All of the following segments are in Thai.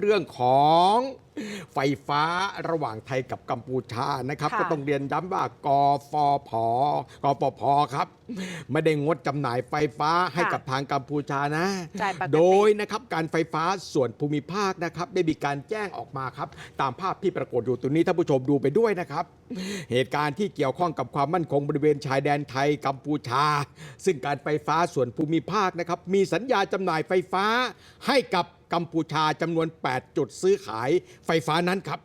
เรื่องของไฟฟ้าระหว่างไทยกับกัมพูชานะครับ ค่ะ ก็ต้องเรียนย้ำว่ากฟผกฟผครับ ไม่ได้งดจำหน่ายไฟฟ้าให้กับทางกัมพูชานะ จ่ายปกติ โดยนะครับการไฟฟ้าส่วนภูมิภาคนะครับ ได้มีการแจ้งออกมาครับ ตามภาพที่ปรากฏอยู่ตรงนี้ท่านผู้ชมดูไปด้วยนะครับ เหตุการณ์ที่เกี่ยวข้องกับความมั่นคงบริเวณชายแดนไทยกัมพูชา ซึ่งการไฟฟ้าส่วนภูมิภาคนะครับ มีสัญญาจำหน่ายไฟฟ้าให้กับ กัมพูชาจำนวน 8 จุดซื้อขายไฟฟ้านั้นครับ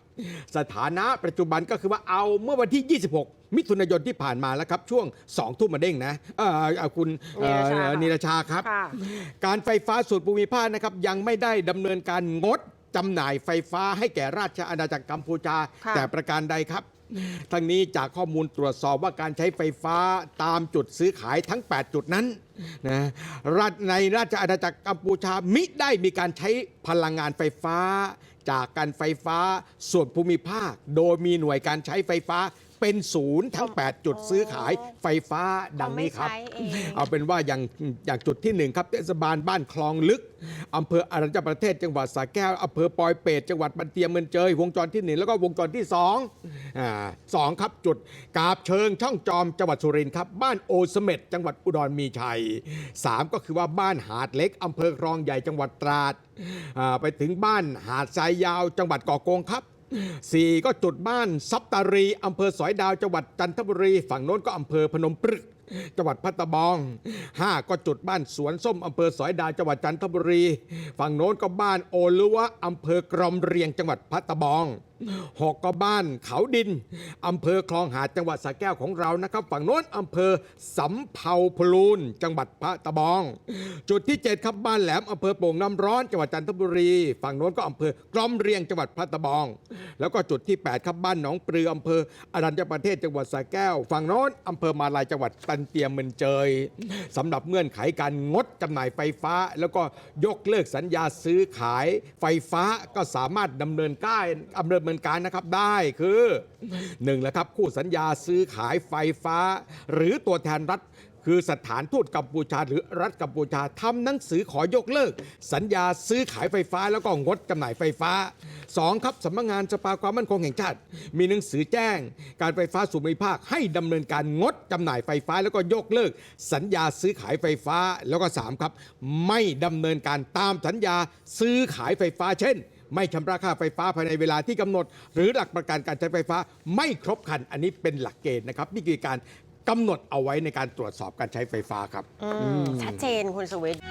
สถานะปัจจุบันก็คือว่าเอาเมื่อวันที่ 26 มิถุนายนที่ผ่านมาแล้วครับ ช่วง 2 ทุ่มมาเด้งนะเอ่อเอ่อคุณเอ่อนิรชาค่ะนิรชาครับค่ะการไฟฟ้าส่วนภูมิภาคนะครับยังไม่ได้ดำเนินการงด จำหน่ายไฟฟ้าให้แก่ราชอาณาจักรกัมพูชา ค่ะ แต่ประการใดครับ ทั้งนี้จากข้อมูลตรวจสอบว่าการใช้ไฟฟ้าตามจุดซื้อขายทั้ง 8 จุดนั้นนะรัฐในราชอาณาจักรกัมพูชามิได้มีการใช้พลังงานไฟฟ้า จากการไฟฟ้าส่วนภูมิภาค โดยมีหน่วยการใช้ไฟฟ้า เป็นศูนย์ทั้ง 8 จุดซื้อขายไฟฟ้าดังนี้ครับเขาไม่ใช้เองเอาเป็นว่าอย่างอย่างจุดที่หนึ่งครับเทศบาลบ้านคลองลึกอำเภออรัญญประเทศจังหวัดสระแก้วอำเภอปอยเปตจังหวัดบันเตียเมืองเจยวงจรที่หนึ่งแล้วก็วงจรที่สองอ่าสองครับจุดกาบเชิงช่องจอมจังหวัดสุรินทร์ครับบ้านโอเสเม็ดจังหวัดอุดรมีชัยสามก็คือว่าบ้านหาดเล็กอำเภอคลองใหญ่จังหวัดตราดอ่าไปถึงบ้านหาดทรายยาวจังหวัดก่อกงครับ สี่ก็จุดบ้านซับตารีอำเภอสอยดาวจังหวัดจันทบุรี ฝั่งโน้นก็อำเภอพนมปรึกจังหวัดพัตบองห้าก็จุดบ้านสวนส้มอำเภอสอยดาวจังหวัดจันทบุรี ฝั่งโน้นก็บ้านโอลัวอำเภอกรอมเรียงจังหวัดพัตบองหกก็บ้านเขาดินอำเภอคลองหาดจังหวัดสระแก้วของเรานะครับ ฝั่งโน้นอำเภอสำเภาพลูนจังหวัดพัตตาบอง จุดที่เจ็ดครับบ้านแหลมอำเภอโป่งน้ำร้อนจังหวัดจันทบุรี ฝั่งโน้นก็อำเภอกรอมเรียงจังหวัดพัตตาบอง แล้วก็จุดที่ 8 ครับบ้านหนองปลืออำเภออรัญญประเทศจังหวัดสระแก้ว ฝั่งโน้นอำเภอมาลายจังหวัดตันเตียมเมืองเจยสำหรับเงื่อนไขการงดจำหน่ายไฟฟ้า แล้วก็ยกเลิกสัญญาซื้อขายไฟฟ้าก็สามารถดำเนินการดำเนินเนินการนะครับได้คือหนึ่งแหละครับคู่สัญญาซื้อขายไฟฟ้า หรือตัวแทนรัฐคือสถานทูตกัมพูชาหรือรัฐกัมพูชาทำหนังสือขอยกเลิก สัญญาซื้อขายไฟฟ้าแล้วก็งดจำหน่ายไฟฟ้า 2. ครับสำนักงานสภาความมั่นคงแห่งชาติ มีหนังสือแจ้ง การไฟฟ้าส่วนภูมิภาคให้ดำเนินการงดจำหน่ายไฟฟ้า แล้วก็ยกเลิก สัญญาซื้อขายไฟฟ้าแล้วก็ 3 ครับ ไม่ดำเนินการตามสัญญาซื้อขายไฟฟ้า เช่น ไม่ชำระค่าไฟฟ้าภายในเวลาที่กำหนด หรือหลักประกันการใช้ไฟฟ้าไม่ครบครัน อันนี้เป็นหลักเกณฑ์นะครับ นี่คือการกำหนดเอาไว้ในการตรวจสอบการใช้ไฟฟ้าครับ อืมชัดเจนคุณสวิทย์